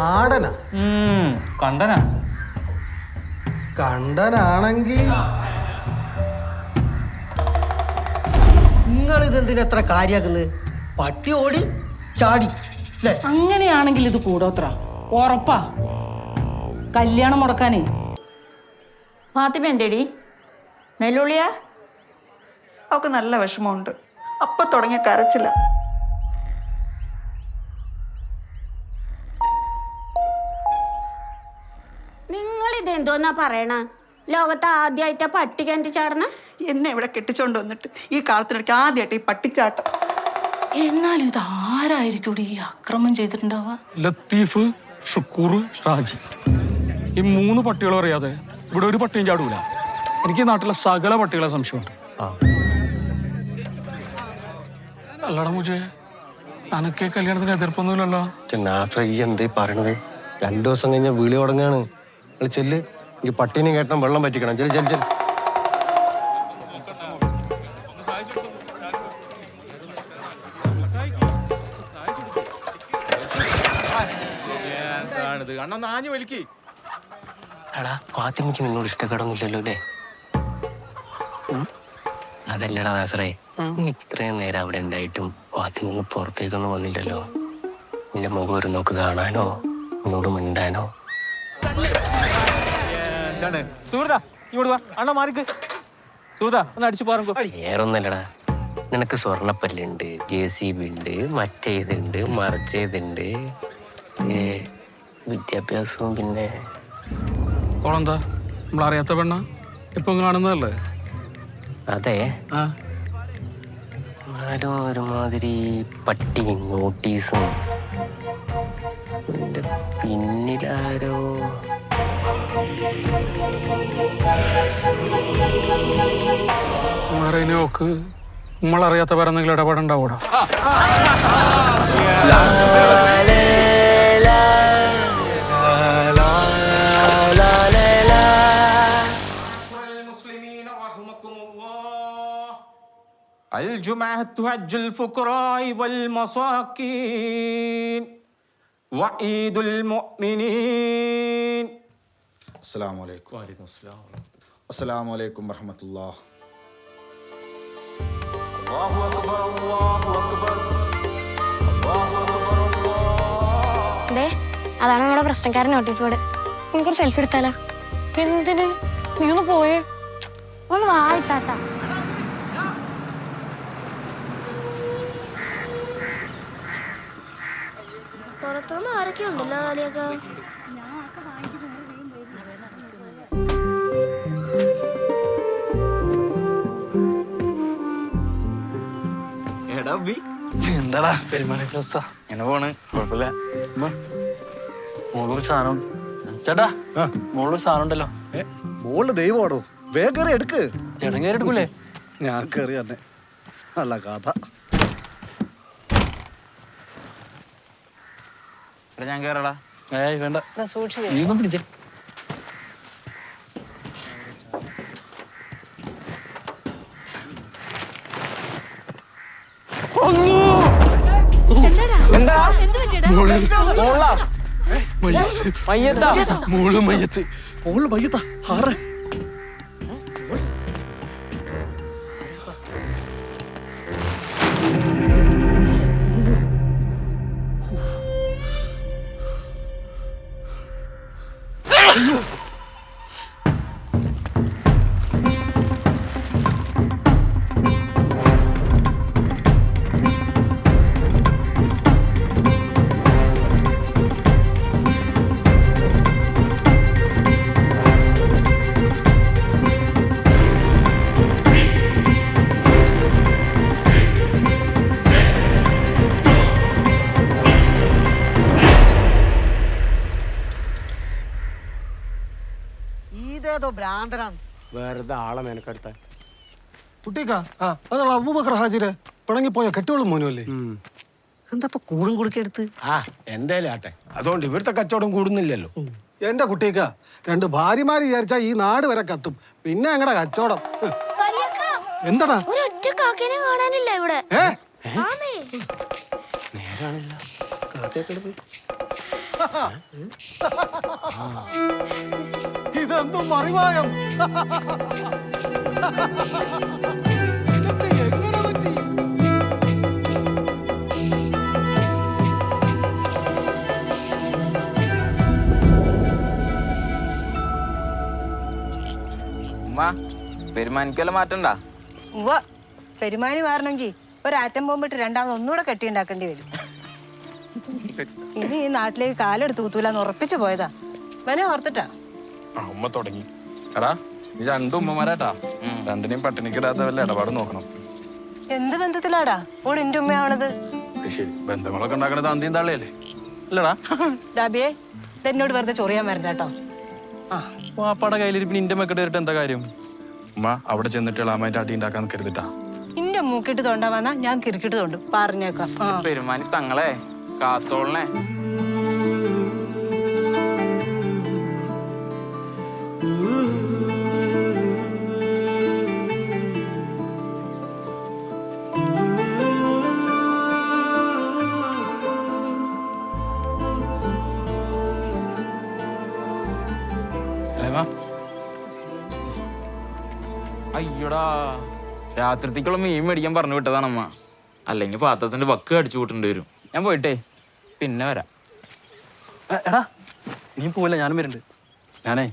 നാടനാ? കണ്ടന കണ്ടനാ. കണ്ടനാണെങ്കിൽ നിങ്ങൾ ഇതെന്തിനാ എത്ര കാര്യാക്കുന്നത് പട്ടി ഓടി ചാടി അങ്ങനെയാണെങ്കിൽ ഇത് കൂടോത്ര. ഉറപ്പാ. കല്യാണം മുടക്കാനേ. ഫാത്തിമ എന്തേടി? നെല്ലുള്ളിയാ? അവൾക്ക് നല്ല വിഷമമുണ്ട്. അപ്പൊ തുടങ്ങിയ കരച്ചില്ല ഇതെന്തോന്നാ പറയണ? ലോകത്ത് ആദ്യമായിട്ടാ പട്ടി കണ്ടിച്ചാടണ ചാടണ? എന്നെ ഇവിടെ കെട്ടിച്ചോണ്ട് വന്നിട്ട് ഈ കാലത്തിനിടയ്ക്ക് ആദ്യമായിട്ട് ഈ പട്ടിച്ചാട്ടം. എന്നാലും ഇത് ആരായിരിക്കും ഈ അക്രമം ചെയ്തിട്ടുണ്ടാവുക? ലത്തീഫ് ഷുക്കൂർ ഷാജി. ഈ മൂന്ന് പട്ടികളും അറിയാതെ ഇവിടെ ഒരു പട്ടിയും ചാടൂല. എനിക്ക് ഈ നാട്ടിലെ സകല പട്ടികളെ സംശയമുണ്ട്. അല്ലടാ മുജേ അനക്കെ കല്യാണത്തിന് എതിർപ്പൊന്നുമില്ലല്ലോ. നാസ ഈ എന്തേ പറയണത്? രണ്ടു ദിവസം കഴിഞ്ഞ വിളി തുടങ്ങാണ്. നിങ്ങൾ ചെല്ല്. എനിക്ക് പട്ടീനെയും കേട്ടണം വെള്ളം പറ്റിക്കണം ചെൽ ചെൽ ചെൽ എടാ ഫാത്തിമയ്ക്ക് നിന്നോട് ഇഷ്ടക്കേടൊന്നുമില്ലല്ലോ അല്ലേ? അതല്ലടാ നാസറേ നീ ഇത്രയും നേരം അവിടെ ഉണ്ടായിട്ടും ഫാത്തിമ ഒന്ന് പുറത്തേക്കൊന്നും വന്നില്ലല്ലോ. നിന്റെ മുഖം ഒരു നോക്ക് കാണാനോ? എന്നോട് മിണ്ടാനോ? എന്താണ്? സുഹൃത്താ ഇങ്ങോട്ട് വാ. അണ്ണ മാറിക്ക്. സുഹൃത്താ ഒന്ന് അടിച്ചു പാറുങ്കോ. വേറൊന്നല്ലടാ നിനക്ക് സ്വർണപ്പല്ലുണ്ട് ജെ സി ബി ഉണ്ട് മറ്റേതുണ്ട് മറിച്ചേതുണ്ട്. വിദ്യാഭ്യാസവും പിന്നെ ഓളെന്താ? നമ്മളറിയാത്ത പെണ്ണ? ഇപ്പം കാണുന്നതല്ലേ? അതെ. ആ. എന്നാലും ഒരുമാതിരി പട്ടിയും നോട്ടീസും പിന്നിലാരോ വേറെ ഇനി നോക്ക് നമ്മളറിയാത്ത വേറെ എന്തെങ്കിലും ഇടപാടുണ്ടാവൂടാ الجمعة حج الفقراء والمساكين അസ്സലാമലൈക്കും വറഹമത്തുള്ള അതാണ് നമ്മുടെ പ്രശ്നക്കാരൻ നോട്ടീസ് ബോർഡ് നമുക്കൊരു സെൽഫി എടുത്താലോ? എന്തിന്? നീ ഒന്ന് പോയേ. ഒന്ന് വായിത്താത്ത പുറത്തുനിന്ന് ആരൊക്കെ ഉണ്ടല്ലോ കാലിയൊക്കെ എന്താടാ അവസ്ഥ? എങ്ങനെ പോണ്. കുഴപ്പമില്ല. മോളൊരു സാധനം ചേട്ടാ മോളൊരു സാധനം ഉണ്ടല്ലോ. മോൾ ദൈവമാണോ വേഗം എടുക്ക്. ചേട്ടൻ കയറി എടുക്കൂലേ? ഞാൻ കയറി തന്നെ അല്ല കഥ. എടാ ഞാൻ കേറടാ. ഏയ് വേണ്ട. നീ ഒന്നും പിടിച്ചേ. മോൾ മയ്യത്ത്. മോൾ മയ്യത്താ. ആറ്. ഭ്രാന്തനാണ് വെറുതെ ആളെ മെനക്കെടുത്താൻ. കുട്ടിക്കാ അതാണ് അബൂബക്കർ ഹാജിരെ പിണങ്ങിപ്പോയ കെട്ടുകളും മോനും അല്ലേ എന്താ ഇപ്പൊ കൂടും കുടുക്കെടുത്ത് ആ എന്തായാലും ആട്ടെ. അതുകൊണ്ട് ഇവിടുത്തെ കച്ചവടം കൂടുന്നില്ലല്ലോ. എന്റെ കുട്ടിക്ക രണ്ട് ഭാര്യമാര് വിചാരിച്ചാ ഈ നാട് വരെ കത്തും. പിന്നെ അങ്ങടെ കച്ചവടം. എന്താടാ? ഒരു ഒറ്റ കാക്കേനെ കാണാനില്ല ഇവിടെ. നേരാണല്ലോ. പോയി? ഇതെന്തും മറിവായം? ഇതൊക്കെ എങ്ങനെ പറ്റി? ഉമ്മ പെരുമാനിക്കല്ല മാറ്റണ്ട? ഉവ്വ പെരുമാനി മാറണമെങ്കിൽ ഒരു ആറ്റം ബോംബിട്ട് രണ്ടാമത് ഒന്നുകൂടെ കെട്ടിയുണ്ടാക്കേണ്ടി വരും. ഇനി ഈ നാട്ടിലേക്ക് കാലെടുത്ത് കുത്തൂലെന്ന് ഉറപ്പിച്ചു പോയതാ. വനെ ഓർത്തിട്ടാ? ആ ഉമ്മ തുടങ്ങി. എടാ നീ രണ്ടും ഉമ്മമാരാട്ടാ. രണ്ടിനെയും പട്ടിണിക്കിടാത്ത വല്ല ഇടപാട് നോക്കണം. എന്ത് ബന്ധത്തിലാടാ? ഓട് എന്റെ ഉമ്മയാവണത്. ശരി. ബന്ധങ്ങളൊക്കെ ഉണ്ടാക്കണത് അന്തിയും തള്ളിയല്ലേ? അല്ലടാ. ഡാബിയെ എന്നോട് വെറുതെ ചൊറിയാൻ വരണ്ട കേട്ടോ ആ വാപ്പാടെ കയ്യിലിരിപ്പിന് ഇന്റെ മക്കളുടെ കയറിട്ട് എന്താ കാര്യം? ഉമ്മ അവിടെ ചെന്നിട്ട് ഇളാമായിട്ട് അടി ഉണ്ടാക്കാൻ കരുതിട്ടാ. ഇന്റെ മൂക്കിട്ട് തോണ്ടാ വന്നാ ഞാൻ കിരിക്കിട്ട് തോണ്ടും. പറഞ്ഞേക്കാം. പെരുമാനി തങ്ങളെ കാത്തോളനെ. അയ്യോടാ. രാത്രിത്തേക്കുള്ള മീൻ മേടിക്കാൻ പറഞ്ഞു വിട്ടതാണമ്മ. അല്ലെങ്കിൽ പാത്രത്തിന്റെ വക്ക് അടിച്ചു കൂട്ടേണ്ടി വരും. ഞാൻ പോയിട്ടേ. പിന്നെ വരാം. എടാ നീ പോവില്ല ഞാനും വരുന്നുണ്ട്. ഞാനേ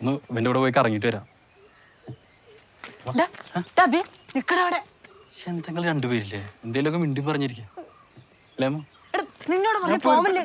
ഒന്ന് ഇവന്റെ കൂടെ പോയി കറങ്ങിട്ട് വരാം. എന്തെങ്കിലും രണ്ടുപേരില്ലേ? എന്തെങ്കിലുമൊക്കെ മിണ്ടി പറഞ്ഞിരിക്കാം. അല്ലേ അമ്മ? എടാ, നിന്നോട് പറഞ്ഞു പോവല്ലേ?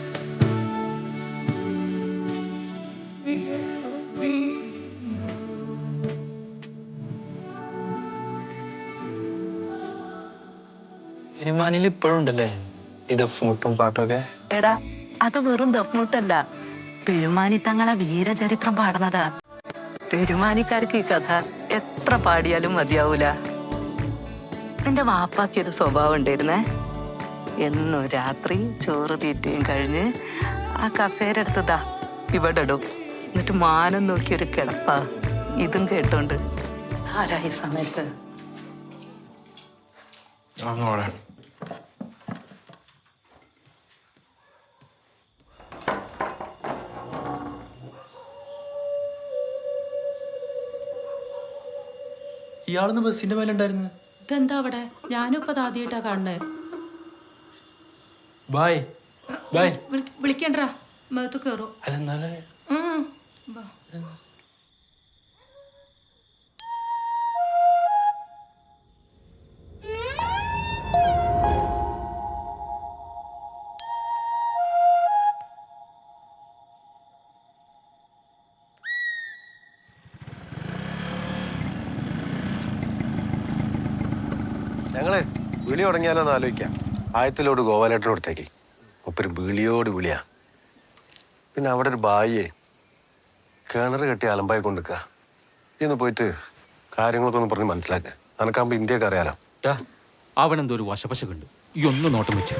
പെരുമാനിൽ ഇപ്പോഴും ഉണ്ടല്ലേ? ഇത് ഫുട്ടും പാട്ടൊക്കെ? എടാ അത് വെറും ദഫ്മുട്ടല്ല പെരുമാനി തങ്ങളെ വീരചരിത്രം പാടുന്നതാ. പെരുമാനിക്കാർക്ക് ഈ കഥ എത്ര പാടിയാലും മതിയാവൂല. എന്റെ വാപ്പാക്ക് ഒരു സ്വഭാവം ഉണ്ടായിരുന്നേ? എന്നും രാത്രി ചോറ് തീറ്റയും കഴിഞ്ഞ് ആ കസേര എടുത്തതാ ഇവിടെ ഇടും. എന്നിട്ട് മാനം നോക്കി ഒരു കിടപ്പാ. ഇതും കേട്ടോണ്ട്. ആരാ ഈ സമയത്ത്? ഇയാളൊന്ന് ബസ്സിന്റെ മേലെ ഉണ്ടായിരുന്നു ഇതെന്താ അവിടെ? ഞാനും ഇപ്പൊ ആദ്യമായിട്ടാ കാണുന്നത് ബായ്. ബായ്. വിളിക്കണ്ട? മേത്ത് കയറും അല്ല എന്നാലേ ഞങ്ങൾ വിളി തുടങ്ങിയാലോന്ന് ആലോചിക്കാം. ആയത്തിലോട് ഗോപാലേട്ടൻ കൊടുത്തേക്ക്. ഒപ്പര് വിളിയോട് വിളിയാ. പിന്നെ അവിടെ ഒരു ബായിയെ കിണർ കെട്ടി അലമ്പായി കൊണ്ടുക്ക. ഇന്ന് പോയിട്ട് കാര്യങ്ങളൊക്കെ ഒന്ന് പറഞ്ഞ് മനസ്സിലാക്കുക അനക്കാകുമ്പോ ഇന്ത്യയ്ക്ക് അറിയാലോ. അവനെന്തോ ഒരു വശപശ കണ്ടു. ഈ ഒന്ന് നോട്ടം വെച്ച്.